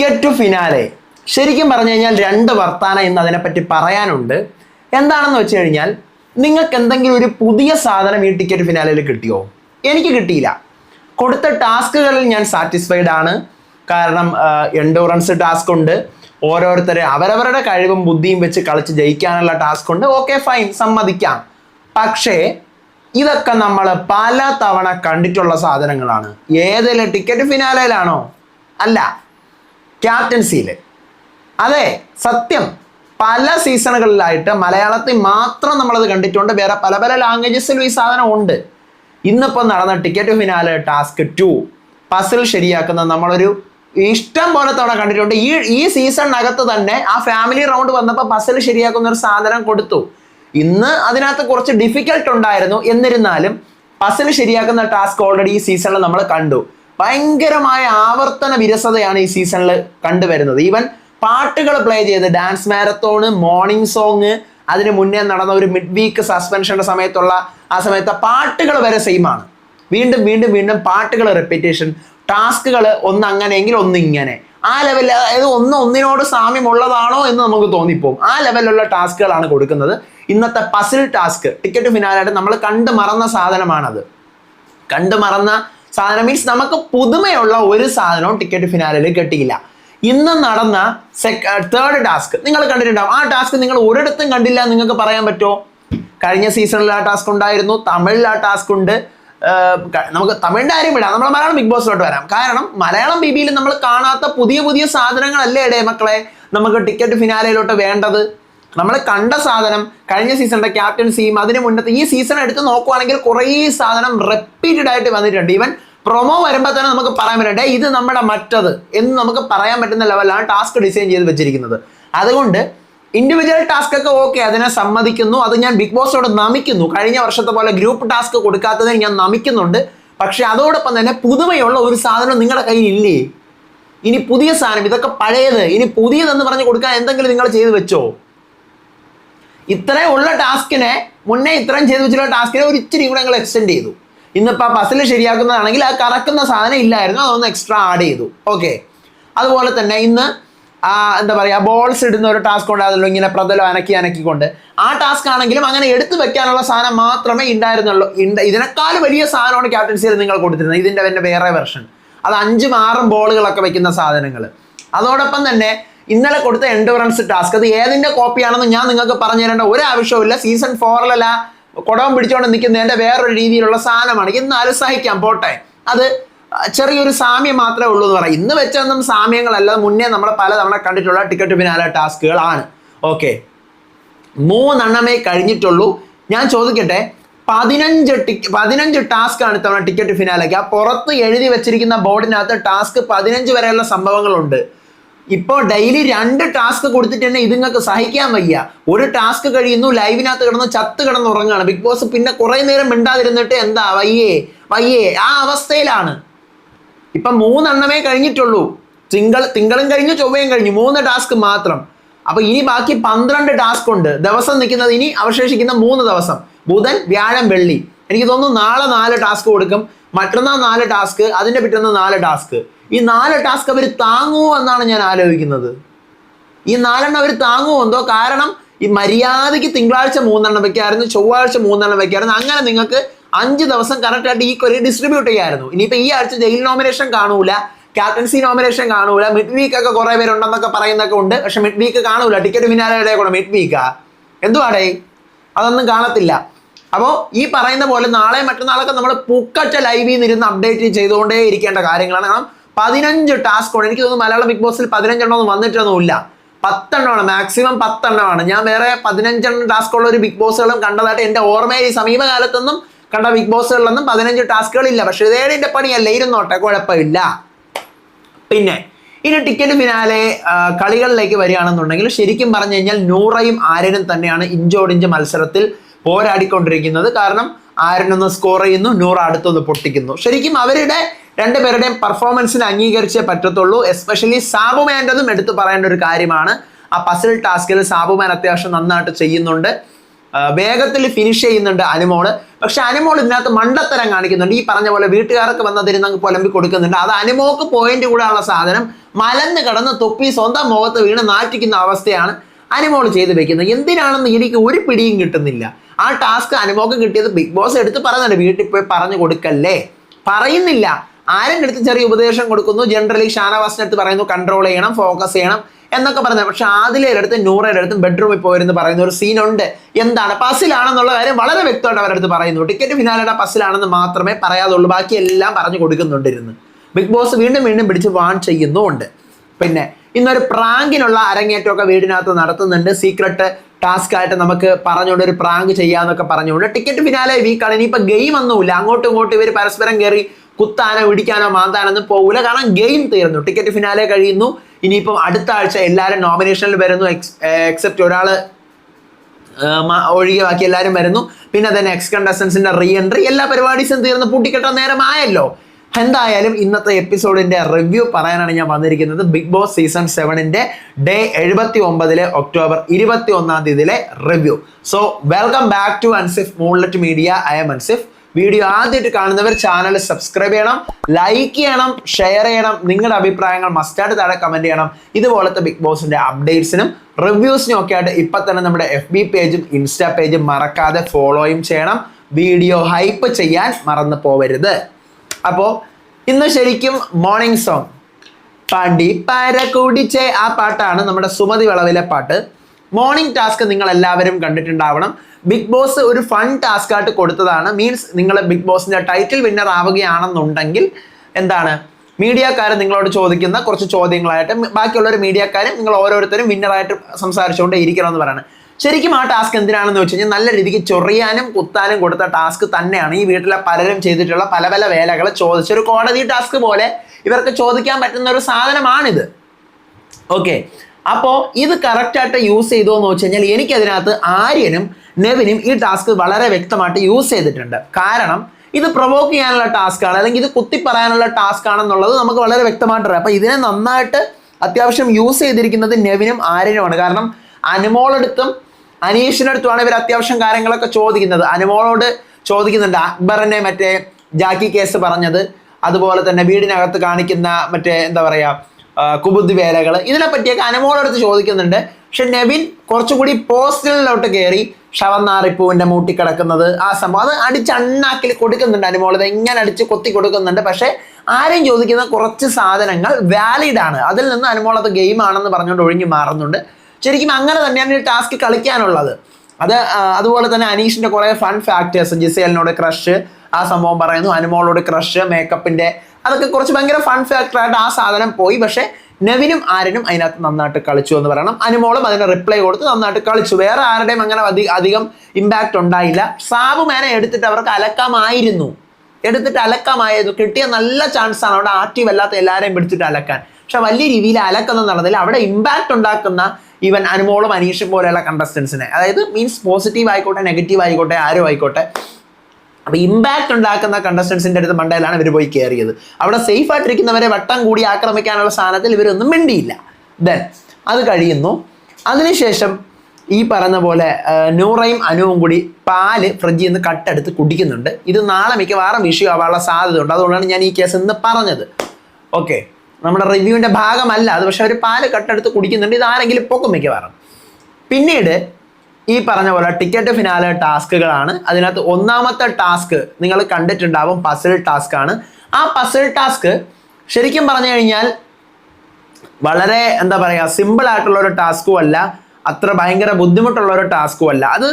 Ticket to finale ശരിക്കും പറഞ്ഞു കഴിഞ്ഞാൽ രണ്ട് വർത്താനം ഇന്ന് അതിനെപ്പറ്റി പറയാനുണ്ട്. എന്താണെന്ന് വെച്ച് കഴിഞ്ഞാൽ നിങ്ങൾക്ക് എന്തെങ്കിലും ഒരു പുതിയ സാധനം ഈ ടിക്കറ്റ് ഫിനാലയിൽ കിട്ടിയോ? എനിക്ക് കിട്ടിയില്ല. കൊടുത്ത ടാസ്കുകളിൽ ഞാൻ സാറ്റിസ്ഫൈഡ് ആണ്. കാരണം എൻഡോറൻസ് ടാസ്ക് ഉണ്ട്. ഓരോരുത്തരെ അവരവരുടെ കഴിവും ബുദ്ധിയും വെച്ച് കളിച്ച് ജയിക്കാനുള്ള ടാസ്ക് ഉണ്ട്. ഓക്കെ ഫൈൻ സമ്മതിക്കാം. പക്ഷേ ഇതൊക്കെ നമ്മൾ പല തവണ കണ്ടിട്ടുള്ള സാധനങ്ങളാണ്. ഏതെങ്കിലും ടിക്കറ്റ് ഫിനാലയിലാണോ അല്ല. ക്യാപ്റ്റൻസിയിൽ അതെ സത്യം. പല സീസണുകളിലായിട്ട് മലയാളത്തിൽ മാത്രം നമ്മളത് കണ്ടിട്ടുണ്ട്. വേറെ പല പല ലാംഗ്വേജസിലും ഈ സാധനം ഉണ്ട്. ഇന്നിപ്പോൾ നടന്ന ticket finale task two puzzle ശരിയാക്കുന്ന നമ്മളൊരു ഇഷ്ടം പോലെ തവണ കണ്ടിട്ടുണ്ട്. ഈ ഈ സീസണിനകത്ത് തന്നെ ആ ഫാമിലി റൗണ്ട് വന്നപ്പോൾ പസിൽ ശരിയാക്കുന്ന ഒരു സാധനം കൊടുത്തു. ഇന്ന് അതിനകത്ത് കുറച്ച് ഡിഫിക്കൽട്ട് ഉണ്ടായിരുന്നു. എന്നിരുന്നാലും പസിൽ ശരിയാക്കുന്ന ടാസ്ക് ഓൾറെഡി ഈ സീസണിൽ നമ്മൾ കണ്ടു. ഭയങ്കരമായ ആവർത്തന വിരസതയാണ് ഈ സീസണിൽ കണ്ടുവരുന്നത്. ഈവൻ പാട്ടുകൾ പ്ലേ ചെയ്ത് ഡാൻസ് മാരത്തോണ് മോർണിംഗ് സോങ് അതിന് മുന്നേ നടന്ന ഒരു മിഡ് വീക്ക് സസ്പെൻഷന്റെ സമയത്തുള്ള ആ സമയത്തെ പാട്ടുകൾ വരെ സെയിമാണ് വീണ്ടും വീണ്ടും വീണ്ടും പാട്ടുകൾ റെപ്പിറ്റേഷൻ ടാസ്കുകൾ ഒന്ന് അങ്ങനെയെങ്കിൽ ഒന്ന് ഇങ്ങനെ. ആ ലെവലിൽ അതായത് ഒന്ന് ഒന്നിനോട് സാമ്യമുള്ളതാണോ എന്ന് നമുക്ക് തോന്നിപ്പോകും. ആ ലെവലിലുള്ള ടാസ്കുകളാണ് കൊടുക്കുന്നത്. ഇന്നത്തെ പസിൽ ടാസ്ക് ടിക്കറ്റ് ഫിനാലായിട്ട് നമ്മൾ കണ്ടു മറന്ന സാധനമാണത്. കണ്ടു മറന്ന സാധനം. മീൻസ് നമുക്ക് പുതുമയുള്ള ഒരു സാധനവും ടിക്കറ്റ് ഫിനാലിൽ കിട്ടിയില്ല. ഇന്ന് നടന്ന സെക്ക തേർഡ് ടാസ്ക് നിങ്ങൾ കണ്ടിട്ടുണ്ടാവും. ആ ടാസ്ക് നിങ്ങൾ ഒരിടത്തും കണ്ടില്ല നിങ്ങൾക്ക് പറയാൻ പറ്റുമോ? കഴിഞ്ഞ സീസണിൽ ആ ടാസ്ക് ഉണ്ടായിരുന്നു. തമിഴിൽ ആ ടാസ്ക് ഉണ്ട്. നമുക്ക് തമിഴിന്റെ കാര്യം വിടാം. നമ്മൾ മലയാളം ബിഗ് ബോസിലോട്ട് വരാം. കാരണം മലയാളം ബി ബിയിൽ നമ്മൾ കാണാത്ത പുതിയ പുതിയ സാധനങ്ങളല്ലേ ഇടേ മക്കളെ? നമുക്ക് ടിക്കറ്റ് ഫിനാലയിലോട്ട് വേണ്ടത്. നമ്മൾ കണ്ട സാധനം കഴിഞ്ഞ സീസണിന്റെ ക്യാപ്റ്റൻസിയും അതിന് മുന്നത്തെ ഈ സീസൺ എടുത്ത് നോക്കുവാണെങ്കിൽ കുറേ സാധനം റെപ്പീറ്റഡ് ആയിട്ട് വന്നിട്ടുണ്ട്. ഈവൻ പ്രൊമോ വരുമ്പോൾ തന്നെ നമുക്ക് പറയാൻ പറ്റട്ടെ ഇത് നമ്മുടെ മറ്റത് എന്ന് നമുക്ക് പറയാൻ പറ്റുന്ന ലെവലാണ് ടാസ്ക് ഡിസൈൻ ചെയ്ത് വെച്ചിരിക്കുന്നത്. അതുകൊണ്ട് ഇൻഡിവിജ്വൽ ടാസ്ക് ഒക്കെ ഓക്കെ അതിനെ സമ്മതിക്കുന്നു. അത് ഞാൻ ബിഗ് ബോസോട് നമിക്കുന്നു. കഴിഞ്ഞ വർഷത്തെ പോലെ ഗ്രൂപ്പ് ടാസ്ക് കൊടുക്കാത്തതിന് ഞാൻ നമിക്കുന്നുണ്ട്. പക്ഷെ അതോടൊപ്പം തന്നെ പുതുമയുള്ള ഒരു സാധനം നിങ്ങളുടെ കയ്യിൽ ഇല്ലേ? ഇനി പുതിയ സാധനം ഇതൊക്കെ പഴയത് ഇനി പുതിയതെന്ന് പറഞ്ഞ് കൊടുക്കാൻ എന്തെങ്കിലും നിങ്ങൾ ചെയ്തു വെച്ചോ? ഇത്രയും ഉള്ള ടാസ്കിനെ മുന്നേ ഇത്രയും ചെയ്തു വെച്ചിട്ടുള്ള ടാസ്കിനെ ഒരു ഇച്ചിരി കൂടെ ഞങ്ങൾ എക്സ്റ്റെൻഡ് ചെയ്തു. ഇന്നിപ്പോൾ ആ പസിൽ ശരിയാക്കുന്നതാണെങ്കിൽ ആ കറക്കുന്ന സാധനം ഇല്ലായിരുന്നു അതൊന്ന് എക്സ്ട്രാ ആഡ് ചെയ്തു. ഓക്കെ അതുപോലെ തന്നെ ഇന്ന് ആ എന്താ പറയുക ബോൾസ് ഇടുന്ന ഒരു ടാസ്ക് ഉണ്ടായിരുന്നല്ലോ ഇങ്ങനെ പ്രതലം അനക്കി അനക്കിക്കൊണ്ട്. ആ ടാസ്ക് ആണെങ്കിലും അങ്ങനെ എടുത്തു വെക്കാനുള്ള സാധനം മാത്രമേ ഉണ്ടായിരുന്നുള്ളൂ ഉണ്ട് ഇതിനേക്കാൾ വലിയ സാധനമാണ് ക്യാപ്റ്റൻസിയിൽ നിങ്ങൾ കൊടുത്തിരുന്നത്. ഇതിന്റെ തന്നെ വേറെ വെർഷൻ അത് അഞ്ചും ആറും ബോളുകളൊക്കെ വെക്കുന്ന സാധനങ്ങൾ അതോടൊപ്പം തന്നെ ഇന്നലെ കൊടുത്ത എൻഡുറൻസ് ടാസ്ക് അത് ഏതിന്റെ കോപ്പിയാണെന്ന് ഞാൻ നിങ്ങൾക്ക് പറഞ്ഞു തരേണ്ട ഒരു ആവശ്യവുമില്ല. സീസൺ ഫോറിലല്ല കുടവം പിടിച്ചുകൊണ്ട് നിൽക്കുന്നതിന്റെ വേറൊരു രീതിയിലുള്ള സാധനമാണ്. ഇന്ന് സഹിക്കാം പോട്ടെ. അത് ചെറിയൊരു സാമ്യം മാത്രമേ ഉള്ളൂ എന്ന് പറയാം. ഇന്ന് വെച്ചൊന്നും സാമ്യങ്ങളല്ല. മുന്നേ നമ്മൾ പലതവണ കണ്ടിട്ടുള്ള ടിക്കറ്റ് പിന്നാലെ ടാസ്കുകളാണ്. ഓക്കെ. മൂന്നെണ്ണമേ കഴിഞ്ഞിട്ടുള്ളൂ. ഞാൻ ചോദിക്കട്ടെ പതിനഞ്ച് ടിക് പതിനഞ്ച് ടാസ്ക് ആണ് ഇത്തവണ ടിക്കറ്റ് ഫിനാലയ്ക്ക് ആ പുറത്ത് എഴുതി വെച്ചിരിക്കുന്ന ബോർഡിനകത്ത് ടാസ്ക് പതിനഞ്ച് വരെയുള്ള സംഭവങ്ങളുണ്ട്. ഇപ്പോൾ ഡെയിലി രണ്ട് ടാസ്ക് കൊടുത്തിട്ട് തന്നെ ഇത് നിങ്ങൾക്ക് സഹിക്കാൻ വയ്യ. ഒരു ടാസ്ക് കഴിയുന്നു ലൈവിനകത്ത് കിടന്ന് ചത്ത് കിടന്ന് ഉറങ്ങുകയാണ് ബിഗ് ബോസ് പിന്നെ കുറേ നേരം മിണ്ടാതിരുന്നിട്ട് എന്താ? വയ്യേ വയ്യേ. ആ അവസ്ഥയിലാണ്. ഇപ്പം മൂന്നെണ്ണമേ കഴിഞ്ഞിട്ടുള്ളൂ. തിങ്കൾ തിങ്കളും കഴിഞ്ഞു ചൊവ്വയും കഴിഞ്ഞു. മൂന്ന് ടാസ്ക് മാത്രം. അപ്പൊ ഇനി ബാക്കി പന്ത്രണ്ട് ടാസ്ക് ഉണ്ട്. ദിവസം നിൽക്കുന്നത് ഇനി അവശേഷിക്കുന്ന മൂന്ന് ദിവസം. ബുധൻ വ്യാഴം വെള്ളി. എനിക്ക് തോന്നുന്നു നാളെ നാല് ടാസ്ക് കൊടുക്കും. മറ്റന്നാൾ നാല് ടാസ്ക് അതിന്റെ പിറ്റേന്ന് നാല് ടാസ്ക്. ഈ നാല് ടാസ്ക് അവർ താങ്ങുമോ എന്നാണ് ഞാൻ ആലോചിക്കുന്നത്. ഈ നാലെണ്ണം അവർ താങ്ങുമോ എന്തോ? കാരണം ഈ മര്യാദയ്ക്ക് തിങ്കളാഴ്ച മൂന്നെണ്ണം വെക്കായിരുന്നു ചൊവ്വാഴ്ച മൂന്നെണ്ണം വെക്കായിരുന്നു. അങ്ങനെ നിങ്ങൾക്ക് അഞ്ച് ദിവസം കറക്റ്റായിട്ട് ഈ കൊല്ലം ഡിസ്ട്രിബ്യൂട്ട് ചെയ്യായിരുന്നു. ഇനിയിപ്പോൾ ഈ ആഴ്ച ജയിൽ നോമിനേഷൻ കാണൂല ക്യാപ്റ്റൻസി നോമിനേഷൻ കാണൂല മിഡ് വീക്ക് ഒക്കെ കുറേ പേരുണ്ടെന്നൊക്കെ പറയുന്നൊക്കെ ഉണ്ട്. പക്ഷെ മിഡ് വീക്ക് കാണൂല ടിക്കറ്റ് ഫിനാലയുടെ കൂടെ മിഡ് വീക്കാ എന്തുവാടേ? അതൊന്നും കാണത്തില്ല. അപ്പോൾ ഈ പറയുന്ന പോലെ നാളെ മറ്റന്നാളൊക്കെ നമ്മൾ പൂക്കട്ട ലൈവിൽ നിന്ന് ഇരുന്ന് അപ്ഡേറ്റ് ചെയ്തുകൊണ്ടേ ഇരിക്കേണ്ട കാര്യങ്ങളാണ്. കാരണം പതിനഞ്ച് ടാസ്ക് ഉണ്ട്. എനിക്ക് തോന്നുന്നു മലയാളം ബിഗ് ബോസിൽ പതിനഞ്ചെണ്ണമൊന്നും വന്നിട്ടൊന്നുമില്ല. പത്തെണ്ണമാണ്. മാക്സിമം പത്തെണ്ണമാണ്. ഞാൻ വേറെ പതിനഞ്ചെണ്ണം ടാസ്ക് ഉള്ള ഒരു ബിഗ് ബോസുകളും കണ്ടതായിട്ട് എന്റെ ഓർമ്മയിൽ ഈ സമീപകാലത്തൊന്നും കണ്ട ബിഗ് ബോസുകളിലൊന്നും പതിനഞ്ച് ടാസ്കുകളില്ല പക്ഷേ ഇതേടിന്റെ പണിയല്ല. ഇരുന്നോട്ടെ കുഴപ്പമില്ല. പിന്നെ ഇനി ടിക്കറ്റ് ഫിനാലെ കളികളിലേക്ക് വരികയാണെന്നുണ്ടെങ്കിൽ ശരിക്കും പറഞ്ഞു കഴിഞ്ഞാൽ നൂറയും ആര്യനും തന്നെയാണ് ഇഞ്ചോടിഞ്ച് മത്സരത്തിൽ പോരാടിക്കൊണ്ടിരിക്കുന്നത്. കാരണം ആരനൊന്ന് സ്കോർ ചെയ്യുന്നു നൂറ് അടുത്തൊന്ന് പൊട്ടിക്കുന്നു. ശരിക്കും അവരുടെ രണ്ടുപേരുടെയും പെർഫോമൻസിന് അംഗീകരിച്ചേ പറ്റത്തുള്ളൂ. എസ്പെഷ്യലി സാബുമാന്റെതും എടുത്തു പറയേണ്ട ഒരു കാര്യമാണ്. ആ പസിൽ ടാസ്കിൽ സാബുമാൻ അത്യാവശ്യം നന്നായിട്ട് ചെയ്യുന്നുണ്ട്. വേഗത്തിൽ ഫിനിഷ് ചെയ്യുന്നുണ്ട് അനുമോൾ. പക്ഷെ അനുമോൾ ഇതിനകത്ത് മണ്ടത്തരം കാണിക്കുന്നുണ്ട്. ഈ പറഞ്ഞ പോലെ വീട്ടുകാർക്ക് വന്നതിരുന്ന് അങ്ങ് പുലമ്പി കൊടുക്കുന്നുണ്ട്. അത് അനുമോക്ക് പോയിന്റ് കൂടാനുള്ള സാധനം. മലന്ന് കടന്ന് തൊപ്പി സ്വന്തം മുഖത്ത് വീണ് നാറ്റിക്കുന്ന അവസ്ഥയാണ് അനുമോൾ ചെയ്ത് വെക്കുന്നത്. എന്തിനാണെന്ന് എനിക്ക് ഒരു പിടിയും കിട്ടുന്നില്ല. ആ ടാസ്ക് അനുമോക്ക് കിട്ടിയത് ബിഗ് ബോസ് എടുത്ത് പറയുന്നുണ്ട് വീട്ടിൽ പോയി പറഞ്ഞു കൊടുക്കല്ലേ? പറയുന്നില്ല. ആരും എടുത്ത് ചെറിയ ഉപദേശം കൊടുക്കുന്നു ജനറലി ഷാനവാസിന്റെ അടുത്ത് പറയുന്നു കൺട്രോൾ ചെയ്യണം ഫോക്കസ് ചെയ്യണം എന്നൊക്കെ പറഞ്ഞത് പക്ഷെ ആദിലയുടെ അടുത്ത് നൂറയുടെ അടുത്തും ബെഡ്റൂമിൽ പോയിരുന്ന് പറയുന്ന ഒരു സീനുണ്ട് എന്താണ്? പസിലാണെന്നുള്ള കാര്യം വളരെ വ്യക്തമായിട്ട് അവരുടെ അടുത്ത് പറയുന്നു ടിക്കറ്റ് ഫിനാലയുടെ പസിലാണെന്ന് മാത്രമേ പറയാതുള്ളൂ. ബാക്കി എല്ലാം പറഞ്ഞു കൊടുക്കുന്നുണ്ടിരുന്നു. ബിഗ് ബോസ് വീണ്ടും വീണ്ടും പിടിച്ച് വാൺ ചെയ്യുന്നുമുണ്ട് പിന്നെ ഇന്നൊരു പ്രാങ്കിനുള്ള അരങ്ങേറ്റമൊക്കെ വീടിനകത്ത് നടത്തുന്നുണ്ട്. സീക്രട്ട് ടാസ്ക് ആയിട്ട് നമുക്ക് പറഞ്ഞുകൊണ്ട് ഒരു പ്രാങ്ക് ചെയ്യാന്നൊക്കെ പറഞ്ഞുകൊണ്ട് ടിക്കറ്റ് ഫിനാലെ വീക്കാണ് ഇനിയിപ്പോൾ ഗെയിം ഒന്നുമില്ല. അങ്ങോട്ടും ഇങ്ങോട്ടും ഇവർ പരസ്പരം കയറി കുത്താനോ ഇടിക്കാനോ മാന്താനൊന്നും പോകില്ല കാരണം ഗെയിം തീർന്നു. ടിക്കറ്റ് ഫിനാലെ കഴിയുന്നു. ഇനിയിപ്പം അടുത്ത ആഴ്ച എല്ലാവരും നോമിനേഷനിൽ വരുന്നു. എക്സെപ്റ്റ് ഒരാൾ ഒഴികെ ബാക്കി എല്ലാവരും വരുന്നു. പിന്നെ തന്നെ എക്സ് കണ്ടസ്റ്റൻസിന്റെ റീ എൻട്രി എല്ലാ പരിപാടീസും തീർന്ന് പൂട്ടിക്കെട്ടാൻ നേരമായല്ലോ. എന്തായാലും ഇന്നത്തെ എപ്പിസോഡിന്റെ റിവ്യൂ പറയാനാണ് ഞാൻ വന്നിരിക്കുന്നത്. ബിഗ് ബോസ് സീസൺ സെവനിന്റെ ഡേ എഴുപത്തി ഒമ്പതിലെ ഒക്ടോബർ ഇരുപത്തി ഒന്നാം തീയതിയിലെ review. So welcome back to Ansif Moonlet Media I am Ansif video ആദ്യമായിട്ട് കാണുന്നവർ ചാനൽ സബ്സ്ക്രൈബ് ചെയ്യണം ലൈക്ക് ചെയ്യണം ഷെയർ ചെയ്യണം. നിങ്ങളുടെ അഭിപ്രായങ്ങൾ മസ്റ്റായിട്ട് താഴെ കമന്റ് ചെയ്യണം. ഇതുപോലത്തെ ബിഗ് ബോസിന്റെ അപ്ഡേറ്റ്സിനും റിവ്യൂസിനും ഒക്കെ ആയിട്ട് ഇപ്പൊ തന്നെ നമ്മുടെ എഫ് ബി പേജും ഇൻസ്റ്റാ പേജും മറക്കാതെ ഫോളോയും ചെയ്യണം. വീഡിയോ ഹൈപ്പ് ചെയ്യാൻ മറന്നു പോവരുത്. അപ്പോൾ ഇന്ന് ശരിക്കും മോർണിംഗ് സോങ് പാണ്ടി പാര കുടിച്ചേ ആ പാട്ടാണ് നമ്മുടെ സുമതി വളവിലെ പാട്ട്. മോർണിംഗ് ടാസ്ക് നിങ്ങൾ എല്ലാവരും കണ്ടിട്ടുണ്ടാവണം. ബിഗ് ബോസ് ഒരു ഫൺ ടാസ്ക് ആയിട്ട് കൊടുത്തതാണ്. മീൻസ് നിങ്ങൾ ബിഗ് ബോസിന്റെ ടൈറ്റിൽ വിന്നർ ആവുകയാണെന്നുണ്ടെങ്കിൽ എന്താണ്? മീഡിയക്കാരൻ നിങ്ങളോട് ചോദിക്കുന്ന കുറച്ച് ചോദ്യങ്ങളായിട്ട് ബാക്കിയുള്ളവർ മീഡിയക്കാരും നിങ്ങൾ ഓരോരുത്തരും വിന്നറായിട്ട് സംസാരിച്ചുകൊണ്ട് ഇരിക്കണം എന്ന് പറയുന്നത് ശരിക്കും ആ ടാസ്ക് എന്തിനാണെന്ന് വെച്ച് കഴിഞ്ഞാൽ നല്ല രീതിക്ക് ചൊറിയാനും കുത്താനും കൊടുത്ത ടാസ്ക് തന്നെയാണ്. ഈ വീട്ടിലെ പലരും ചെയ്തിട്ടുള്ള പല പല വേലകൾ ചോദിച്ചൊരു കോടതി ടാസ്ക് പോലെ ഇവർക്ക് ചോദിക്കാൻ പറ്റുന്ന ഒരു സാധനമാണിത്. ഓക്കെ അപ്പോൾ ഇത് കറക്റ്റായിട്ട് യൂസ് ചെയ്തോ എന്ന് വെച്ച് കഴിഞ്ഞാൽ എനിക്കതിനകത്ത് ആര്യനും നെവിനും ഈ ടാസ്ക് വളരെ വ്യക്തമായിട്ട് യൂസ് ചെയ്തിട്ടുണ്ട്. കാരണം ഇത് പ്രൊവോക്ക് ചെയ്യാനുള്ള ടാസ്ക് ആണ് അല്ലെങ്കിൽ ഇത് കുത്തി പറയാനുള്ള ടാസ്ക് ആണെന്നുള്ളത് നമുക്ക് വളരെ വ്യക്തമായിട്ട് അറിയാം. അപ്പോൾ ഇതിനെ നന്നായിട്ട് അത്യാവശ്യം യൂസ് ചെയ്തിരിക്കുന്നത് നെവിനും ആര്യനുമാണ്. കാരണം അനുമോളെടുത്തും അനീഷിന്റെ അടുത്തുമാണ് ഇവർ അത്യാവശ്യം കാര്യങ്ങളൊക്കെ ചോദിക്കുന്നത്. അനുമോളോട് ചോദിക്കുന്നുണ്ട്. അക്ബറിനെ മറ്റേ ജാക്കി കേസ് പറഞ്ഞത്. അതുപോലെ തന്നെ വീടിനകത്ത് കാണിക്കുന്ന മറ്റേ എന്താ പറയുക കുബുദ്ധി വേലകൾ ഇതിനെ പറ്റിയൊക്കെ അനുമോളടുത്ത് ചോദിക്കുന്നുണ്ട്. പക്ഷെ നെവിൻ കുറച്ചുകൂടി പോസ്റ്റലിലോട്ട് കയറി ഷവന്നാറിപ്പൂവിന്റെ മൂട്ടി കിടക്കുന്നത് ആ സംഭവം. അത് അടിച്ചണ്ണാക്കിൽ കൊടുക്കുന്നുണ്ട് അനുമോൾ. ഇത് ഇങ്ങനെ അടിച്ച് കൊത്തി കൊടുക്കുന്നുണ്ട്. പക്ഷേ ആരെയും ചോദിക്കുന്ന കുറച്ച് സാധനങ്ങൾ വാലിഡ് ആണ്. അതിൽ നിന്ന് അനുമോൾ അത് ഗെയിം ആണെന്ന് പറഞ്ഞുകൊണ്ട് ഒഴിഞ്ഞു മാറുന്നുണ്ട്. ശരിക്കും അങ്ങനെ തന്നെയാണ് ഈ ടാസ്ക് കളിക്കാനുള്ളത്. അത് അതുപോലെ തന്നെ അനീഷിന്റെ കുറെ ഫൺ ഫാക്ടേഴ്സ് ജിസേലിനോട് ക്രഷ് ആ സംഭവം പറയുന്നു അനുമോളോട് ക്രഷ് മേക്കപ്പിന്റെ അതൊക്കെ കുറച്ച് ഭയങ്കര ഫൺ ഫാക്ടറായിട്ട് ആ സാധനം പോയി. പക്ഷെ നവിനും ആരനും അതിനകത്ത് നന്നായിട്ട് കളിച്ചു എന്ന് പറയണം. അനുമോളും അതിന് റിപ്ലൈ കൊടുത്ത് നന്നായിട്ട് കളിച്ചു. വേറെ ആരുടെയും അങ്ങനെ അധികം ഇമ്പാക്റ്റ് ഉണ്ടായില്ല. സാബു മേനെ എടുത്തിട്ട് അവർക്ക് അലക്കാമായിരുന്നു. എടുത്തിട്ട് അലക്കാമായിരുന്നു. കിട്ടിയ നല്ല ചാൻസ് ആണ്. അവിടെ ആക്റ്റീവ് അല്ലാത്ത എല്ലാവരെയും പിടിച്ചിട്ട് അലക്കാൻ. പക്ഷെ വലിയ രീതിയിൽ അലക്കൊന്നും നടന്നില്ല. അവിടെ ഇമ്പാക്റ്റ് ഉണ്ടാക്കുന്ന ഈവൻ അനുമോളും അനീഷും പോലെയുള്ള കണ്ടസ്റ്റൻസിനെ അതായത് മീൻസ് പോസിറ്റീവ് ആയിക്കോട്ടെ നെഗറ്റീവ് ആയിക്കോട്ടെ ആരും ആയിക്കോട്ടെ. അപ്പോൾ ഇമ്പാക്റ്റ് ഉണ്ടാക്കുന്ന കണ്ടസ്റ്റൻസിന്റെ അടുത്ത് മണ്ടയിലാണ് ഇവർ പോയി കയറിയത് അവിടെ സേഫ് ആയിട്ടിരിക്കുന്നവരെ വട്ടം കൂടി ആക്രമിക്കാനുള്ള സ്ഥാനത്തിൽ ഇവരൊന്നും മിണ്ടിയില്ല. ദെൻ അത് കഴിയുന്നു. അതിനുശേഷം ഈ പറഞ്ഞ പോലെ നൂറയും അനുവും കൂടി പാൽ ഫ്രിഡ്ജിൽ നിന്ന് കട്ടെടുത്ത് കുടിക്കുന്നുണ്ട്. ഇത് നാളെ മിക്കവാറും വിഷയം ആവാനുള്ള സാധ്യത ഉണ്ട് അതുകൊണ്ടാണ് ഞാൻ ഈ കേസ് ഇന്ന് പറഞ്ഞത്. ഓക്കെ നമ്മുടെ റിവ്യൂവിന്റെ ഭാഗമല്ല. അത് പക്ഷെ അവർ പാൽ കട്ടെടുത്ത് കുടിക്കുന്നുണ്ട്. ഇത് ആരെങ്കിലും പൊക്കും മിക്കവാറും. പിന്നീട് ഈ പറഞ്ഞ പോലെ ടിക്കറ്റ് ഫിനാലെ ടാസ്കുകളാണ്. അതിനകത്ത് ഒന്നാമത്തെ ടാസ്ക് നിങ്ങൾ കണ്ടിട്ടുണ്ടാവും. പസിൽ ടാസ്ക് ആണ്. ആ പസിൽ ടാസ്ക് ശരിക്കും പറഞ്ഞു കഴിഞ്ഞാൽ വളരെ എന്താ പറയുക സിമ്പിൾ ആയിട്ടുള്ള ഒരു ടാസ്കും അല്ല. അത്ര ഭയങ്കര ബുദ്ധിമുട്ടുള്ള ഒരു ടാസ്കും അല്ല. അത്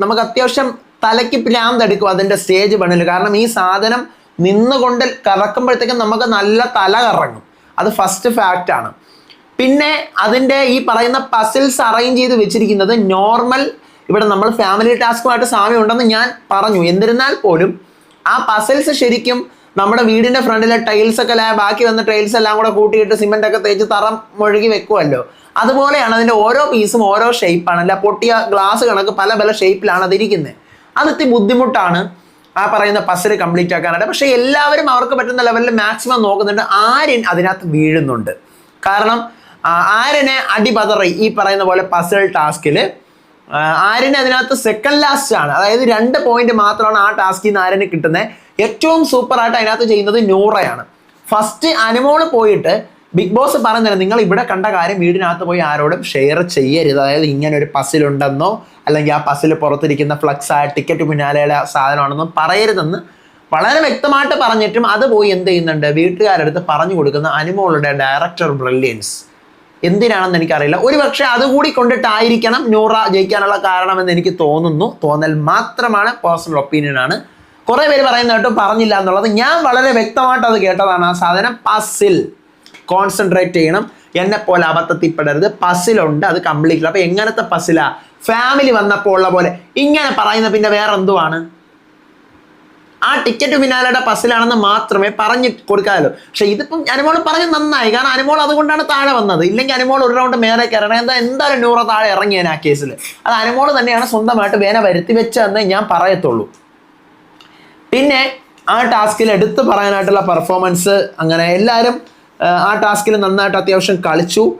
നമുക്ക് അത്യാവശ്യം തലയ്ക്ക് എടുക്കും അതിന്റെ സ്റ്റേജ് പണിയിൽ. കാരണം ഈ സാധനം നിന്നുകൊണ്ട് കറക്കുമ്പോഴത്തേക്കും നമുക്ക് നല്ല തല കറങ്ങും. അത് ഫസ്റ്റ് ഫാക്റ്റ് ആണ്. പിന്നെ അതിന്റെ ഈ പറയുന്ന പസിൽസ് അറേഞ്ച് ചെയ്ത് വെച്ചിരിക്കുന്നത് നോർമൽ ഇവിടെ നമ്മൾ ഫാമിലി ടാസ്കുമായിട്ട് സാമ്യം ഉണ്ടെന്ന് ഞാൻ പറഞ്ഞു. എന്നിരുന്നാൽ പോലും ആ പസിൽസ് ശരിക്കും നമ്മുടെ വീടിന്റെ ഫ്രണ്ടിലെ ടൈൽസ് ഒക്കെ ബാക്കി വന്ന ടൈൽസ് എല്ലാം കൂടെ കൂട്ടിയിട്ട് സിമെന്റ് ഒക്കെ തേച്ച് തറം മുഴുകി വെക്കുമല്ലോ അതുപോലെയാണ് അതിന്റെ ഓരോ പീസും ഓരോ ഷേപ്പാണ് അല്ല പൊട്ടിയ ഗ്ലാസ് കണക്ക് പല പല ഷേപ്പിലാണ് അതിരിക്കുന്നത് അതിത്തി ബുദ്ധിമുട്ടാണ്. ആ പറയുന്ന പസിൽ കംപ്ലീറ്റ് ആക്കാനായിട്ട്. പക്ഷേ എല്ലാവരും അവർക്ക് പറ്റുന്ന ലെവലിൽ മാക്സിമം നോക്കുന്നുണ്ട്. ആര്യൻ അതിനകത്ത് വീഴുന്നുണ്ട്. കാരണം ആര്യനെ അടിപതറി ഈ പറയുന്ന പോലെ പസിൽ ടാസ്കിൽ ആര്യന് അതിനകത്ത് സെക്കൻഡ് ലാസ്റ്റ് ആണ്. അതായത് രണ്ട് പോയിന്റ് മാത്രമാണ് ആ ടാസ്കിൽ നിന്ന് ആര്യന് കിട്ടുന്നത് ഏറ്റവും സൂപ്പറായിട്ട് അതിനകത്ത് ചെയ്യുന്നത് നൂറയാണ്. ഫസ്റ്റ് അനുമോൾ പോയിട്ട് ബിഗ് ബോസ് പറഞ്ഞത് നിങ്ങൾ ഇവിടെ കണ്ട കാര്യം വീടിനകത്ത് പോയി ആരോടും ഷെയർ ചെയ്യരുത്. അതായത് ഇങ്ങനെ ഒരു പസിലുണ്ടെന്നോ അല്ലെങ്കിൽ ആ പസിൽ പുറത്തിരിക്കുന്ന ഫ്ലക്സ് ആ ടിക്കറ്റ് പിന്നാലെയുള്ള സാധനമാണെന്നോ പറയരുതെന്ന് വളരെ വ്യക്തമായിട്ട് പറഞ്ഞിട്ടും അത് പോയി എന്ത് ചെയ്യുന്നുണ്ട്? വീട്ടുകാരടുത്ത് പറഞ്ഞു കൊടുക്കുന്ന അനുമോളുടെ ഡയറക്ടർ ബ്രില്യൻസ് എന്തിനാണെന്ന് എനിക്കറിയില്ല. ഒരു പക്ഷേ അതുകൂടി കൊണ്ടിട്ടായിരിക്കണം നൂറ ജയിക്കാനുള്ള കാരണമെന്ന് എനിക്ക് തോന്നുന്നു. തോന്നൽ മാത്രമാണ് പേഴ്സണൽ ഒപ്പീനിയൻ ആണ്. കുറേ പേര് പറയുന്ന കേട്ടോ പറഞ്ഞില്ല എന്നുള്ളത് ഞാൻ വളരെ വ്യക്തമായിട്ട് അത് കേട്ടതാണ് ആ സാധനം പസിൽ. കോൺസെൻട്രേറ്റ് ചെയ്യണം. എന്നെ പോലെ അബദ്ധത്തിൽപ്പെടരുത്. പസിലുണ്ട് അത് കംപ്ലീറ്റ് അപ്പൊ എങ്ങനത്തെ പസിലാ? ഫാമിലി വന്നപ്പോൾ ഉള്ള പോലെ. ഇങ്ങനെ പറയുന്ന പിന്നെ വേറെ എന്തുവാണ് ആ ടിക്കറ്റ് പിന്നാലയുടെ പസിലാണെന്ന് മാത്രമേ പറഞ്ഞു കൊടുക്കാമല്ലോ പക്ഷെ ഇതിപ്പം അനുമോൾ പറഞ്ഞ് നന്നായി. കാരണം അനുമോൾ അതുകൊണ്ടാണ് താഴെ വന്നത്. ഇല്ലെങ്കിൽ അനുമോൾ ഒരു റൗണ്ട് മേലെ കയറണം. എന്താ എന്തായാലും നൂറ താഴെ ഇറങ്ങിയാണ് ആ കേസിൽ അത് അനുമോൾ തന്നെയാണ് സ്വന്തമായിട്ട് വേന വരുത്തി വെച്ചതെന്ന് ഞാൻ പറയത്തുള്ളൂ. പിന്നെ ആ ടാസ്കിൽ എടുത്തു പറയാനായിട്ടുള്ള പെർഫോമൻസ് അങ്ങനെ എല്ലാവരും ആ, ടാസ്കിൽ നന്നായിട്ട് അത്യാവശ്യം കളിച്ചു.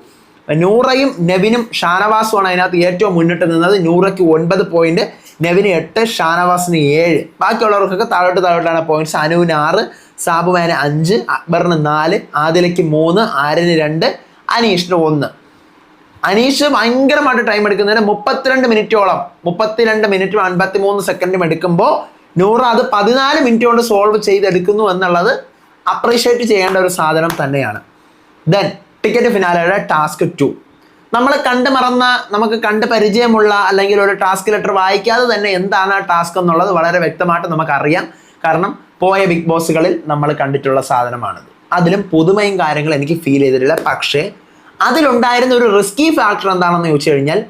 നൂറയും നെവിനും ഷാനവാസുമാണ് അതിനകത്ത് ഏറ്റവും മുന്നിട്ട് നിന്നത്. നൂറയ്ക്ക് ഒൻപത് പോയിന്റ് നെവിന് എട്ട് ഷാനവാസിന് ഏഴ്. ബാക്കിയുള്ളവർക്കൊക്കെ താഴോട്ട് താഴോട്ടാണ് പോയിന്റ്സ് അനുവിന് ആറ് സാബുമാന് അഞ്ച് അക്ബറിന് നാല് ആദിലയ്ക്ക് മൂന്ന് ആരിന് രണ്ട് അനീഷിന് ഒന്ന്. അനീഷ് ഭയങ്കരമായിട്ട് ടൈം എടുക്കുന്നതിന് മുപ്പത്തിരണ്ട് മിനിറ്റോളം. മുപ്പത്തിരണ്ട് മിനിറ്റും അൻപത്തി മൂന്ന് സെക്കൻഡും എടുക്കുമ്പോൾ നൂറ് അത് പതിനാല് മിനിറ്റ് കൊണ്ട് സോൾവ് ചെയ്തെടുക്കുന്നു എന്നുള്ളത് അപ്രീഷിയേറ്റ് ചെയ്യേണ്ട ഒരു സാധനം തന്നെയാണ്. ദെൻ ടിക്കറ്റ് ഫിനാലയുടെ ടാസ്ക് ടു നമ്മൾ കണ്ട് മറന്ന നമുക്ക് കണ്ട് പരിചയമുള്ള അല്ലെങ്കിൽ ഒരു ടാസ്ക് ലെറ്റർ വായിക്കാതെ തന്നെ എന്താണ് ആ ടാസ്ക് എന്നുള്ളത് വളരെ വ്യക്തമായിട്ട് നമുക്കറിയാം. കാരണം പോയ ബിഗ് ബോസുകളിൽ നമ്മൾ കണ്ടിട്ടുള്ള സാധനമാണിത്. അതിലും പുതുമയും കാര്യങ്ങൾ എനിക്ക് ഫീൽ ചെയ്തിട്ടില്ല. പക്ഷേ അതിലുണ്ടായിരുന്ന ഒരു റിസ്കി ഫാക്ടർ എന്താണെന്ന് ചോദിച്ചു കഴിഞ്ഞാൽ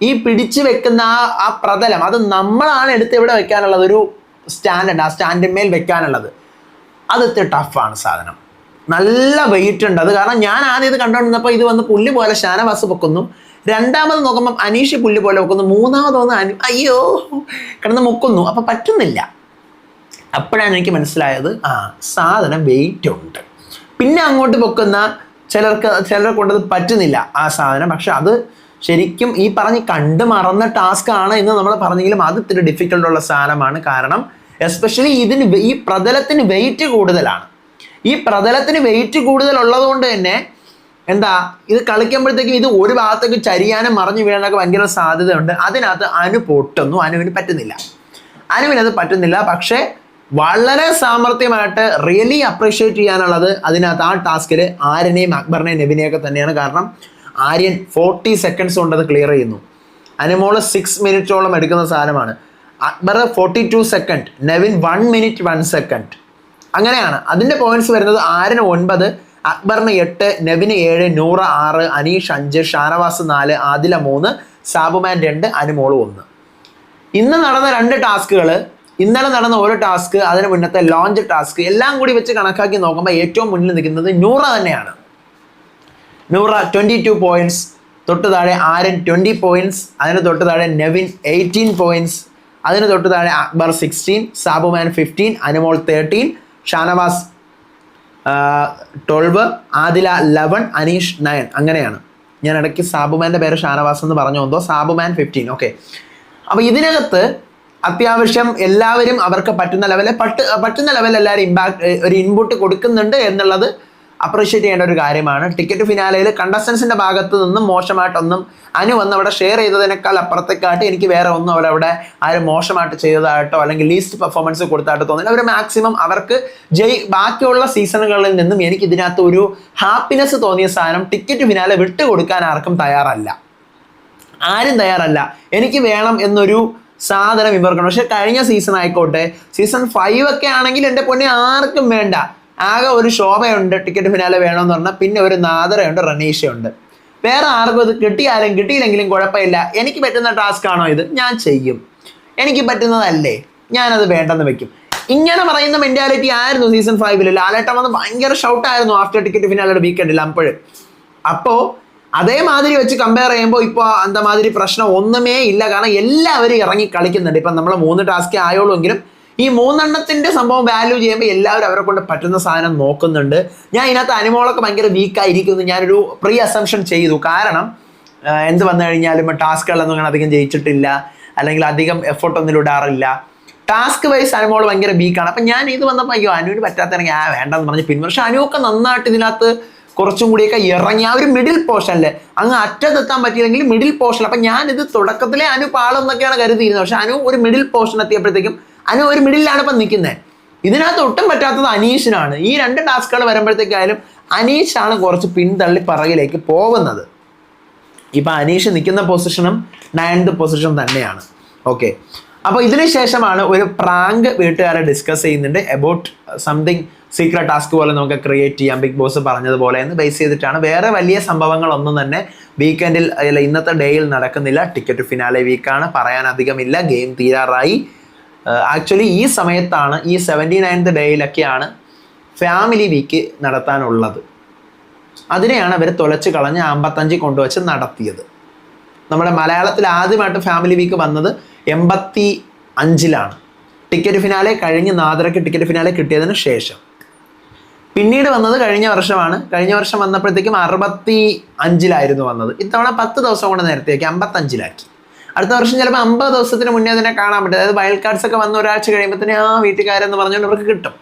ഈ പിടിച്ചു വെക്കുന്ന ആ ആ പ്രതലം അത് നമ്മളാണ് എടുത്ത് ഇവിടെ വെക്കാനുള്ളത് ഒരു സ്റ്റാൻഡ് ആ സ്റ്റാൻഡിന്മേൽ വെക്കാനുള്ളത്. അത് ഇത്തിരി ടഫാണ് സാധനം. നല്ല വെയിറ്റ് ഉണ്ട്. അത് കാരണം ഞാൻ ആദ്യം ഇത് കണ്ടുകൊണ്ടിരുന്നപ്പോൾ ഇത് വന്ന് പുല്ല് പോലെ ഷാനവാസ് പൊക്കുന്നു രണ്ടാമത് നോക്കുമ്പോൾ അനീഷ് പുല്ല് പോലെ വെക്കുന്നു. മൂന്നാമത് വന്ന് അനു അയ്യോ കിടന്ന് മുക്കുന്നു. അപ്പം പറ്റുന്നില്ല. അപ്പോഴാണ് എനിക്ക് മനസ്സിലായത് ആ സാധനം വെയിറ്റ് ഉണ്ട്. പിന്നെ അങ്ങോട്ട് പൊക്കുന്ന ചിലർക്ക് ചിലരെ കൊണ്ടത് പറ്റുന്നില്ല ആ സാധനം. പക്ഷെ അത് ശരിക്കും ഈ പറഞ്ഞ് കണ്ട് മറന്ന ടാസ്ക് ആണ് എന്ന് നമ്മൾ പറഞ്ഞെങ്കിലും അത് ഇത്തിരി ഡിഫിക്കൽട്ടുള്ള സാധനമാണ്. കാരണം എസ്പെഷ്യലി ഇതിന് ഈ പ്രതലത്തിന് വെയിറ്റ് കൂടുതലാണ്. ഈ പ്രതലത്തിന് വെയിറ്റ് കൂടുതൽ ഉള്ളതുകൊണ്ട് തന്നെ എന്താ ഇത് കളിക്കുമ്പോഴത്തേക്കും ഇത് ഒരു ഭാഗത്തേക്ക് ചരിയാനും മറിഞ്ഞു വീഴാനൊക്കെ ഭയങ്കര സാധ്യതയുണ്ട്. അതിനകത്ത് അനു പൊട്ടുന്നു. അനുവിന് പറ്റുന്നില്ല. അനുവിനത് പറ്റുന്നില്ല. പക്ഷേ വളരെ സാമർത്ഥ്യമായിട്ട് റിയലി അപ്രീഷിയേറ്റ് ചെയ്യാനുള്ളത് അതിനകത്ത് ആ ടാസ്കിൽ ആര്യനെയും അക്ബറിനെയും നബിനെയൊക്കെ തന്നെയാണ്. കാരണം ആര്യൻ ഫോർട്ടി സെക്കൻഡ്സ് കൊണ്ട് അത് ക്ലിയർ ചെയ്യുന്നു. അനുമോൾ സിക്സ് മിനിറ്റോളം എടുക്കുന്ന സാധനമാണ്. Akbar forty two second Nevin one minute one second അങ്ങനെയാണ്. അതിന്റെ പോയിന്റ്സ് വരുന്നത് ആരിന് ഒൻപത് അക്ബറിന് എട്ട് നെവിന് ഏഴ് നൂറ ആറ് അനീഷ് അഞ്ച് ഷാനവാസ് നാല് ആദില മൂന്ന് സാബുമാൻ രണ്ട് അനുമോൾ ഒന്ന്. ഇന്ന് നടന്ന രണ്ട് ടാസ്കുകൾ ഇന്നലെ നടന്ന ഓരോ ടാസ്ക് അതിന് മുന്നത്തെ ലോഞ്ച് ടാസ്ക് എല്ലാം കൂടി വെച്ച് കണക്കാക്കി നോക്കുമ്പോൾ ഏറ്റവും മുന്നിൽ നിൽക്കുന്നത് നൂറ തന്നെയാണ്. നൂറ ട്വന്റി ടു പോയിന്റ്സ് തൊട്ട് താഴെ ആരൻ ട്വന്റി പോയിന്റ്സ് അതിന് തൊട്ട് താഴെ നെവിൻ എയ്റ്റീൻ പോയിന്റ്സ് അതിന് തൊട്ട് താഴെ Akbar sixteen Sabuman fifteen Anumol thirteen Shanavas twelve Adila eleven Aneesh nine അങ്ങനെയാണ്. ഞാൻ ഇടയ്ക്ക് സാബുമാന്റെ പേര് ഷാനവാസ് എന്ന് പറഞ്ഞു എന്തോ. സാബുമാൻ ഫിഫ്റ്റീൻ ഓക്കെ അപ്പോൾ ഇതിനകത്ത് അത്യാവശ്യം എല്ലാവരും അവർക്ക് പറ്റുന്ന ലെവലിൽ പറ്റുന്ന ലെവലിൽ എല്ലാവരും ഇമ്പാക്ട് ഒരു ഇൻപുട്ട് കൊടുക്കുന്നുണ്ട് എന്നുള്ളത് അപ്രീഷിയേറ്റ് ചെയ്യേണ്ട ഒരു കാര്യമാണ്. ടിക്കറ്റ് ഫിനാലയിൽ കണ്ടസ്റ്റൻസിന്റെ ഭാഗത്ത് നിന്നും മോശമായിട്ടൊന്നും അനു വന്ന് അവിടെ ഷെയർ ചെയ്തതിനേക്കാൾ അപ്പുറത്തേക്കായിട്ട് എനിക്ക് വേറെ ഒന്നും അവരവിടെ ആരും മോശമായിട്ട് ചെയ്തതായിട്ടോ അല്ലെങ്കിൽ ലീസ്റ്റ് പെർഫോമൻസ് കൊടുത്തായിട്ടോ തോന്നില്ല. അവർ മാക്സിമം അവർക്ക് ജയ് ബാക്കിയുള്ള സീസണുകളിൽ നിന്നും എനിക്ക് ഇതിനകത്ത് ഒരു ഹാപ്പിനെസ് തോന്നിയ സാധനം ടിക്കറ്റ് ഫിനാലെ വിട്ടുകൊടുക്കാൻ ആർക്കും തയ്യാറല്ല. ആരും തയ്യാറല്ല. എനിക്ക് വേണം എന്നൊരു സാധനം ഇവർക്കണം പക്ഷെ കഴിഞ്ഞ സീസൺ ആയിക്കോട്ടെ സീസൺ ഫൈവ് ഒക്കെ ആണെങ്കിൽ എന്റെ പൊന്നെ ആർക്കും വേണ്ട. ആകെ ഒരു ശോഭയുണ്ട് ടിക്കറ്റ് ഫിനാലെ വേണമെന്ന് പറഞ്ഞാൽ പിന്നെ ഒരു നാദറയുണ്ട് റനീഷയുണ്ട്. വേറെ ആർക്കും ഇത് കിട്ടിയാലും കിട്ടിയില്ലെങ്കിലും കുഴപ്പമില്ല. എനിക്ക് പറ്റുന്ന ടാസ്ക് ആണോ ഇത്? ഞാൻ ചെയ്യും. എനിക്ക് പറ്റുന്നതല്ലേ? ഞാനത് വേണ്ടെന്ന് വെക്കും. ഇങ്ങനെ പറയുന്ന മെന്റാലിറ്റി ആയിരുന്നു സീസൺ ഫൈവിൽ ലാലേട്ടൻ വന്ന് ഭയങ്കര ഷൗട്ടായിരുന്നു ആഫ്റ്റർ ടിക്കറ്റ് ഫിനാലയുടെ വീക്കെൻഡിൽ അപ്പോഴ്. അപ്പോൾ അതേമാതിരി വെച്ച് കമ്പയർ ചെയ്യുമ്പോൾ ഇപ്പോൾ അന്തമാതിരി പ്രശ്നം ഒന്നുമേ ഇല്ല. കാരണം എല്ലാവരും ഇറങ്ങി കളിക്കുന്നുണ്ട്. ഇപ്പം നമ്മൾ മൂന്ന് ടാസ്കേ ആയോളൂ എങ്കിലും ഈ മൂന്നെണ്ണത്തിന്റെ സംഭവം വാല്യൂ ചെയ്യുമ്പോൾ എല്ലാവരും അവരെ കൊണ്ട് പറ്റുന്ന സാധനം നോക്കുന്നുണ്ട്. ഞാൻ ഇതിനകത്ത് അനുമോളൊക്കെ ഭയങ്കര വീക്കായിരിക്കുന്നു ഞാനൊരു പ്രീ അസംഷൻ ചെയ്തു. കാരണം എന്ത് വന്നു കഴിഞ്ഞാലും ടാസ്കുകളൊന്നും അങ്ങനെ അധികം ജയിച്ചിട്ടില്ല. അല്ലെങ്കിൽ അധികം എഫേർട്ട് ഒന്നും ഇടാറില്ല. ടാസ്ക് വൈസ് അനുമോൾ ഭയങ്കര വീക്കാണ് അപ്പം ഞാൻ ഇത് വന്നപ്പോൾ അയ്യോ അനുവിന് പറ്റാത്തണെങ്കിൽ ആ വേണ്ടെന്ന് പറഞ്ഞ് പിന്നെ പക്ഷെ അനുവൊക്കെ നന്നായിട്ട് ഇതിനകത്ത് കുറച്ചും കൂടിയൊക്കെ ഇറങ്ങി. ആ ഒരു മിഡിൽ പോർഷനിൽ അങ്ങ് അറ്റത്തെത്താൻ പറ്റിയില്ലെങ്കിൽ മിഡിൽ പോർഷൻ അപ്പം ഞാൻ ഇത് തുടക്കത്തിലെ അനു പാളെന്നൊക്കെയാണ് കരുതിയിരുന്നത്. പക്ഷെ അനു ഒരു മിഡിൽ പോർഷൻ എത്തിയപ്പോഴത്തേക്കും അനു ഒരു മിഡിലാണ് ഇപ്പം നിൽക്കുന്നത്. ഇതിനകത്ത് ഒട്ടും പറ്റാത്തത് അനീഷിനാണ്. ഈ രണ്ട് ടാസ്കുകൾ വരുമ്പോഴത്തേക്കായാലും അനീഷാണ് കുറച്ച് പിന്തള്ളി പറകിലേക്ക് പോകുന്നത്. ഇപ്പം അനീഷ് നിൽക്കുന്ന പൊസിഷനും നയൻത് പൊസിഷൻ തന്നെയാണ്. ഓക്കെ അപ്പോൾ ഇതിന് ശേഷമാണ് ഒരു പ്രാങ്ക് വീട്ടുകാരെ ഡിസ്കസ് ചെയ്യുന്നുണ്ട് അബൌട്ട് സംതിങ് സീക്രട്ട് ടാസ്ക് പോലെ നമുക്ക് ക്രിയേറ്റ് ചെയ്യാം ബിഗ് ബോസ് പറഞ്ഞതുപോലെ എന്ന് ബേസ് ചെയ്തിട്ടാണ്. വേറെ വലിയ സംഭവങ്ങളൊന്നും തന്നെ വീക്കെൻഡിൽ അല്ല ഇന്നത്തെ ഡേയിൽ നടക്കുന്നില്ല. ടിക്കറ്റ് ഫിനാലെ വീക്കാണ് പറയാൻ അധികമില്ല ഗെയിം തീരാറായി. ആക്ച്വലി ഈ സമയത്താണ് ഈ സെവന്റി നയൻത് ഡേയിലൊക്കെയാണ് ഫാമിലി വീക്ക് നടത്താനുള്ളത്. അതിനെയാണ് അവർ തുലച്ച് കളഞ്ഞ് അമ്പത്തഞ്ചിൽ കൊണ്ടുവച്ച് നടത്തിയത്. നമ്മുടെ മലയാളത്തിൽ ആദ്യമായിട്ട് ഫാമിലി വീക്ക് വന്നത് എൺപത്തി അഞ്ചിലാണ് ടിക്കറ്റ് ഫിനാലെ കഴിഞ്ഞ് നാദറയ്ക്ക് ടിക്കറ്റ് ഫിനാലെ കിട്ടിയതിന് ശേഷം. പിന്നീട് വന്നത് കഴിഞ്ഞ വർഷമാണ്. കഴിഞ്ഞ വർഷം വന്നപ്പോഴത്തേക്കും അറുപത്തി അഞ്ചിലായിരുന്നു വന്നത്. ഇത്തവണ പത്ത് ദിവസം കൊണ്ട് നേരത്തേക്ക് അമ്പത്തഞ്ചിലാക്കി. അടുത്ത വർഷം ചിലപ്പോൾ അമ്പത് ദിവസത്തിന് മുന്നേ തന്നെ കാണാൻ പറ്റും. അതായത് വൈൽഡ് കാർഡ്സ് ഒക്കെ വന്ന ഒരാഴ്ച കഴിയുമ്പോൾ തന്നെ ആ വീട്ടുകാരെന്ന് പറഞ്ഞുകൊണ്ട് അവർക്ക് കിട്ടും.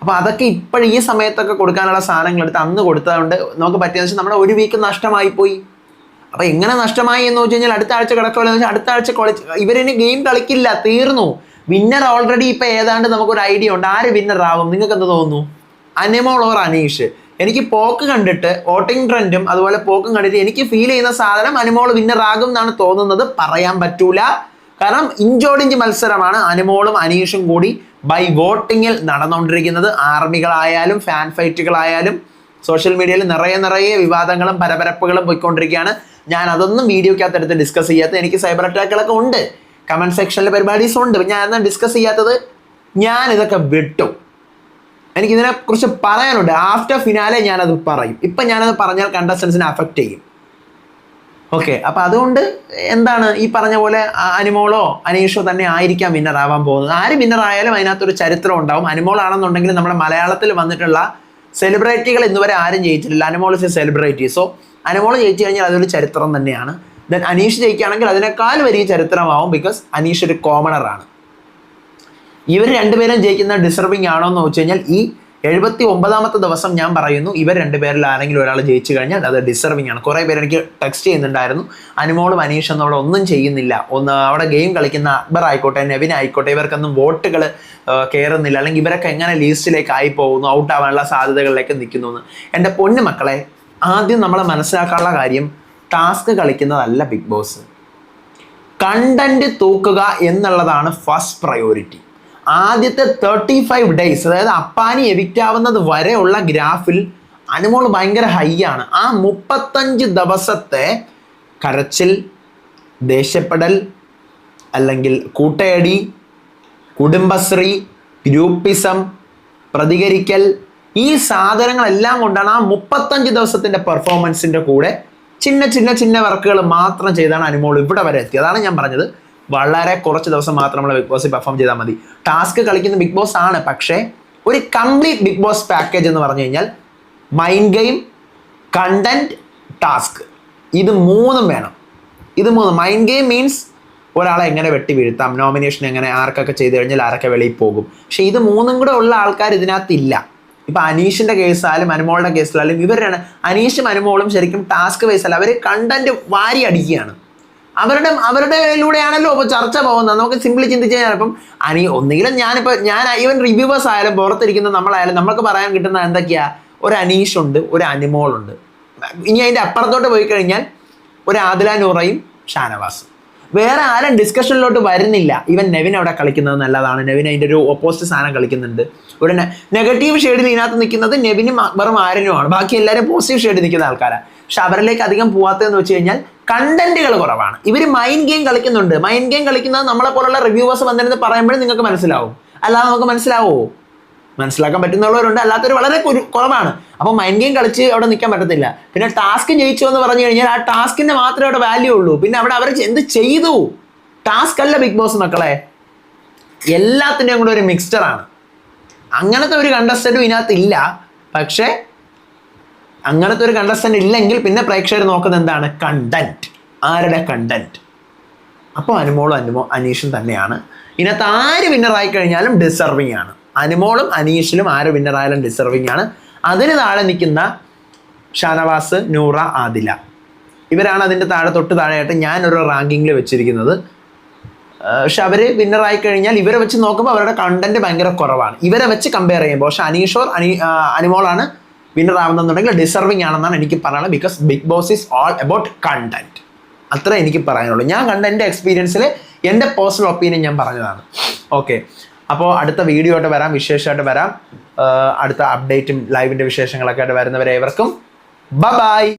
അപ്പോൾ അതൊക്കെ ഇപ്പോഴും ഈ സമയത്തൊക്കെ കൊടുക്കാനുള്ള സാധനങ്ങൾ എടുത്ത് അന്ന് കൊടുത്തതുകൊണ്ട് നമുക്ക് പറ്റിയെന്ന് വെച്ചാൽ നമ്മുടെ ഒരു വീക്ക് നഷ്ടമായി പോയി അപ്പോൾ എങ്ങനെ നഷ്ടമായി എന്ന് വെച്ച് കഴിഞ്ഞാൽ അടുത്ത ആഴ്ച കിടക്കുമല്ലോ എന്ന് വെച്ചാൽ അടുത്ത ആഴ്ച കളിച്ച് ഇവരിനി ഗെയിം കളിക്കില്ല തീർന്നു. വിന്നർ ഓൾറെഡി ഇപ്പം ഏതാണ്ട് നമുക്കൊരു ഐഡിയ ഉണ്ട്. ആര് വിന്നർ ആവും? നിങ്ങൾക്ക് എന്ത് തോന്നുന്നു? അനിമോൾ ഓർ അനീഷ്? എനിക്ക് പോക്ക് കണ്ടിട്ട് വോട്ടിംഗ് ട്രെൻഡും അതുപോലെ പോക്കും കണ്ടിട്ട് എനിക്ക് ഫീൽ ചെയ്യുന്ന സാധനം അനുമോൾ വിന്നറാകും എന്നാണ് തോന്നുന്നത്. പറയാൻ പറ്റൂല. കാരണം ഇഞ്ചോടിഞ്ച് മത്സരമാണ്. അനുമോളും അനീഷും കൂടി ബൈ വോട്ടിങ്ങിൽ നടന്നുകൊണ്ടിരിക്കുന്നത് ആർമികളായാലും ഫാൻ ഫൈറ്റുകളായാലും സോഷ്യൽ മീഡിയയിൽ നിറയെ നിറയെ വിവാദങ്ങളും പരപരപ്പുകളും പോയിക്കൊണ്ടിരിക്കുകയാണ്. ഞാൻ അതൊന്നും വീഡിയോക്കകത്ത് എടുത്ത് ഡിസ്കസ് ചെയ്യാത്ത എനിക്ക് സൈബർ അറ്റാക്കുകളൊക്കെ ഉണ്ട്. കമന്റ് സെക്ഷനിലെ പരിപാടീസ് ഉണ്ട് ഞാൻ ഡിസ്കസ് ചെയ്യാത്തത്? ഞാൻ ഇതൊക്കെ വിട്ടു. എനിക്ക് ഇതിനെക്കുറിച്ച് പറയാനുണ്ട്. ആഫ്റ്റർ ഫിനാലെ ഞാനത് പറയും. ഇപ്പം ഞാനത് പറഞ്ഞാൽ കണ്ടസ്റ്റൻസിനെ അഫക്റ്റ് ചെയ്യും. ഓക്കെ അപ്പം അതുകൊണ്ട് എന്താണ് ഈ പറഞ്ഞ പോലെ അനിമോളോ അനീഷോ തന്നെ ആയിരിക്കാം വിന്നർ ആവാൻ പോകുന്നത്. ആര് വിന്നർ ആയാലും അതിനകത്തൊരു ചരിത്രം ഉണ്ടാവും. അനിമോൾ ആണെന്നുണ്ടെങ്കിൽ നമ്മുടെ മലയാളത്തിൽ വന്നിട്ടുള്ള സെലിബ്രിറ്റികൾ ഇന്നുവരെ ആരും ജയിച്ചിട്ടില്ല. Animol is a celebrity so Animol ജയിച്ചു കഴിഞ്ഞാൽ അതൊരു ചരിത്രം തന്നെയാണ്. ദെൻ അനീഷ് ജയിക്കുകയാണെങ്കിൽ അതിനേക്കാൾ വലിയ ചരിത്രമാവും ബിക്കോസ് അനീഷ് ഒരു കോമണറാണ് ഇവർ രണ്ടുപേരും ജയിക്കുന്ന ഡിസർവിങ് ആണോ എന്ന് വെച്ച് കഴിഞ്ഞാൽ ഈ എഴുപത്തി ഒമ്പതാമത്തെ ദിവസം ഞാൻ പറയുന്നു ഇവർ രണ്ടുപേരിൽ ആരെങ്കിലും ഒരാൾ ജയിച്ചു കഴിഞ്ഞാൽ അത് ഡിസർവിങ് ആണ്. കുറേ പേര് എനിക്ക് ടെക്സ്റ്റ് ചെയ്യുന്നുണ്ടായിരുന്നു അനുമോളും അനീഷും അവിടെ ഒന്നും ചെയ്യുന്നില്ല. ഒന്ന് അവിടെ ഗെയിം കളിക്കുന്ന അക്ബർ ആയിക്കോട്ടെ നെവിൻ ആയിക്കോട്ടെ ഇവർക്കൊന്നും വോട്ടുകൾ കയറുന്നില്ല അല്ലെങ്കിൽ ഇവരൊക്കെ എങ്ങനെ ലീസ്റ്റിലേക്ക് ആയി പോകുന്നു ഔട്ട് ആവാനുള്ള സാധ്യതകളിലേക്ക് നിൽക്കുന്നു എന്ന്. എന്റെ പൊന്നു മക്കളെ ആദ്യം നമ്മൾ മനസ്സിലാക്കാനുള്ള കാര്യം ടാസ്ക് കളിക്കുന്നതല്ല ബിഗ് ബോസ് കണ്ടന്റ് തൂക്കുക എന്നുള്ളതാണ് ഫസ്റ്റ് പ്രയോറിറ്റി ആദ്യത്തെ തേർട്ടി ഫൈവ് ഡേയ്സ് അതായത് അപ്പാനി എവിക്റ്റാവുന്നത് വരെയുള്ള ഗ്രാഫിൽ അനുമോൾ ഭയങ്കര ഹൈ ആണ്. ആ മുപ്പത്തഞ്ച് ദിവസത്തെ കരച്ചിൽ ദേഷ്യപ്പെടൽ അല്ലെങ്കിൽ കൂട്ടയടി കുടുംബശ്രീ ഗ്രൂപ്പിസം പ്രതികരിക്കൽ ഈ സാധനങ്ങളെല്ലാം കൊണ്ടാണ് ആ മുപ്പത്തഞ്ച് ദിവസത്തിന്റെ പെർഫോമൻസിന്റെ കൂടെ ചിന്ന ചിന്ന ചിന്ന വർക്കുകൾ മാത്രം ചെയ്താണ് അനുമോൾ ഇവിടെ വരെ എത്തിയത്. അതാണ് ഞാൻ പറഞ്ഞത്. വളരെ കുറച്ച് ദിവസം മാത്രം നമ്മൾ ബിഗ് ബോസിൽ പെർഫോം ചെയ്താൽ മതി. ടാസ്ക് കളിക്കുന്ന ബിഗ് ബോസ് ആണ് പക്ഷേ ഒരു കംപ്ലീറ്റ് ബിഗ് ബോസ് പാക്കേജ് എന്ന് പറഞ്ഞു കഴിഞ്ഞാൽ മൈൻഡ് ഗെയിം കണ്ടന്റ് ടാസ്ക് ഇത് മൂന്നും വേണം. ഇത് മൂന്ന്. മൈൻഡ് ഗെയിം മീൻസ് ഒരാളെ എങ്ങനെ വെട്ടി വീഴ്ത്താം നോമിനേഷൻ എങ്ങനെ ആർക്കൊക്കെ ചെയ്ത് കഴിഞ്ഞാൽ ആരൊക്കെ വെളിയിൽ പോകും. പക്ഷേ ഇത് മൂന്നും കൂടെ ഉള്ള ആൾക്കാർ ഇതിനകത്തില്ല. ഇപ്പൊ അനീഷിന്റെ കേസായാലും അനുമോളുടെ കേസിലായാലും ഇവരാണ്. അനീഷും അനുമോളും ശരിക്കും ടാസ്ക് വൈസ് അല്ല അവർ കണ്ടന്റ് വാരി അടിക്കുകയാണ്. അവരുടെ അവരുടെയിലൂടെയാണല്ലോ ഇപ്പോൾ ചർച്ച പോകുന്നത്. നമുക്ക് സിമ്പിളി ചിന്തിച്ച് കഴിഞ്ഞാൽ ഇപ്പം അനി ഒന്നുകിലും ഞാനിപ്പോൾ ഞാൻ ഈവൻ റിവ്യൂവേഴ്സ് ആയാലും പുറത്തിരിക്കുന്ന നമ്മളായാലും നമുക്ക് പറയാൻ കിട്ടുന്ന എന്തൊക്കെയാ? ഒരു അനീഷ് ഉണ്ട് ഒരു അനിമോളുണ്ട് ഇനി അതിന്റെ അപ്പുറത്തോട്ട് പോയി കഴിഞ്ഞാൽ ഒരു ആദില നൂറയും ഷാനവാസും. വേറെ ആരും ഡിസ്കഷനിലോട്ട് വരുന്നില്ല. ഇവൻ നെവിൻ അവിടെ കളിക്കുന്നത് നല്ലതാണ്. നെവിൻ അതിന്റെ ഒരു ഓപ്പോസിറ്റ് സാധനം കളിക്കുന്നുണ്ട്. ഒരു നെഗറ്റീവ് ഷെയ്ഡിൽ ഇതിനകത്ത് നിൽക്കുന്നത് നെവിനും അക്ബറും ആരനുമാണ് ബാക്കി എല്ലാവരും പോസിറ്റീവ് ഷെയ്ഡിൽ നിൽക്കുന്ന ആൾക്കാരാണ് പക്ഷെ അവരിലേക്ക് അധികം പോവാത്തതെന്ന് വെച്ച് കഴിഞ്ഞാൽ കണ്ടന്റുകൾ കുറവാണ്. ഇവർ മൈൻഡ് ഗെയിം കളിക്കുന്നുണ്ട്. മൈൻഡ് ഗെയിം കളിക്കുന്നത് നമ്മളെ പോലുള്ള റിവ്യൂവേഴ്സ് വന്നിരുന്ന് പറയുമ്പോഴും നിങ്ങൾക്ക് മനസ്സിലാവും. അല്ലാതെ നമുക്ക് മനസ്സിലാവുമോ മനസ്സിലാക്കാൻ പറ്റുന്നുള്ളവരുണ്ട്. അല്ലാത്തവർ വളരെ കുറു- കുറവാണ്. അപ്പോൾ മൈൻഡ് ഗെയിം കളിച്ച് അവിടെ നിൽക്കാൻ പറ്റത്തില്ല. പിന്നെ ടാസ്ക് ജയിച്ചു എന്ന് പറഞ്ഞു കഴിഞ്ഞാൽ ആ ടാസ്കിന്റെ മാത്രമേ അവിടെ വാല്യൂ ഉള്ളൂ. പിന്നെ അവിടെ അവർ എന്ത് ചെയ്തു? ടാസ്ക് അല്ല ബിഗ് ബോസ് മക്കളെ. എല്ലാത്തിന്റെയും കൂടെ ഒരു മിക്സ്ചറാണ് അങ്ങനത്തെ ഒരു കണ്ടസ്റ്റന്റും ഇതിനകത്ത് ഇല്ല. പക്ഷേ അങ്ങനത്തെ ഒരു കണ്ടസ്റ്റന്റ് ഇല്ലെങ്കിൽ പിന്നെ പ്രേക്ഷകർ നോക്കുന്നത് എന്താണ്? കണ്ടന്റ് ആരുടെ കണ്ടന്റ് അപ്പോൾ അനുമോളും അനുമോ അനീഷും തന്നെയാണ്. ഇതിനകത്ത് ആര് വിന്നറായി കഴിഞ്ഞാലും ഡിസർവിങ് ആണ്. അനുമോളും അനീഷിലും ആര് വിന്നറായാലും ഡിസർവിങ് ആണ്. അതിന് താഴെ നിൽക്കുന്ന ഷാനവാസ് നൂറ ആദില. ഇവരാണ് അതിന്റെ താഴെ തൊട്ട് താഴെയായിട്ട് ഞാനൊരു റാങ്കിങ്ങിൽ വെച്ചിരിക്കുന്നത്. പക്ഷെ അവർ വിന്നറായി കഴിഞ്ഞാൽ ഇവരെ വെച്ച് നോക്കുമ്പോൾ അവരുടെ കണ്ടന്റ് ഭയങ്കര കുറവാണ്. ഇവരെ വെച്ച് കമ്പയർ ചെയ്യുമ്പോൾ പക്ഷെ അനീഷോർ അനി അനുമോളാണ് വിന്നർ ആവുന്നുണ്ടെങ്കിൽ ഡിസർവിങ് ആണെന്നാണ് എനിക്ക് പറയാനുള്ളത്. Because Bigg Boss is all about content അത്ര എനിക്ക് പറയാനുള്ളൂ. ഞാൻ കണ്ട എന്റെ എക്സ്പീരിയൻസിൽ എന്റെ പേഴ്സണൽ ഒപ്പീനിയൻ ഞാൻ പറഞ്ഞതാണ്. ഓക്കെ അപ്പോൾ അടുത്ത വീഡിയോ ആയിട്ട് വരാം വിശേഷമായിട്ട് വരാം. അടുത്ത അപ്ഡേറ്റും ലൈവിന്റെ വിശേഷങ്ങളൊക്കെ ആയിട്ട് വരുന്നവരെ ഏവർക്കും. ബ ബായ്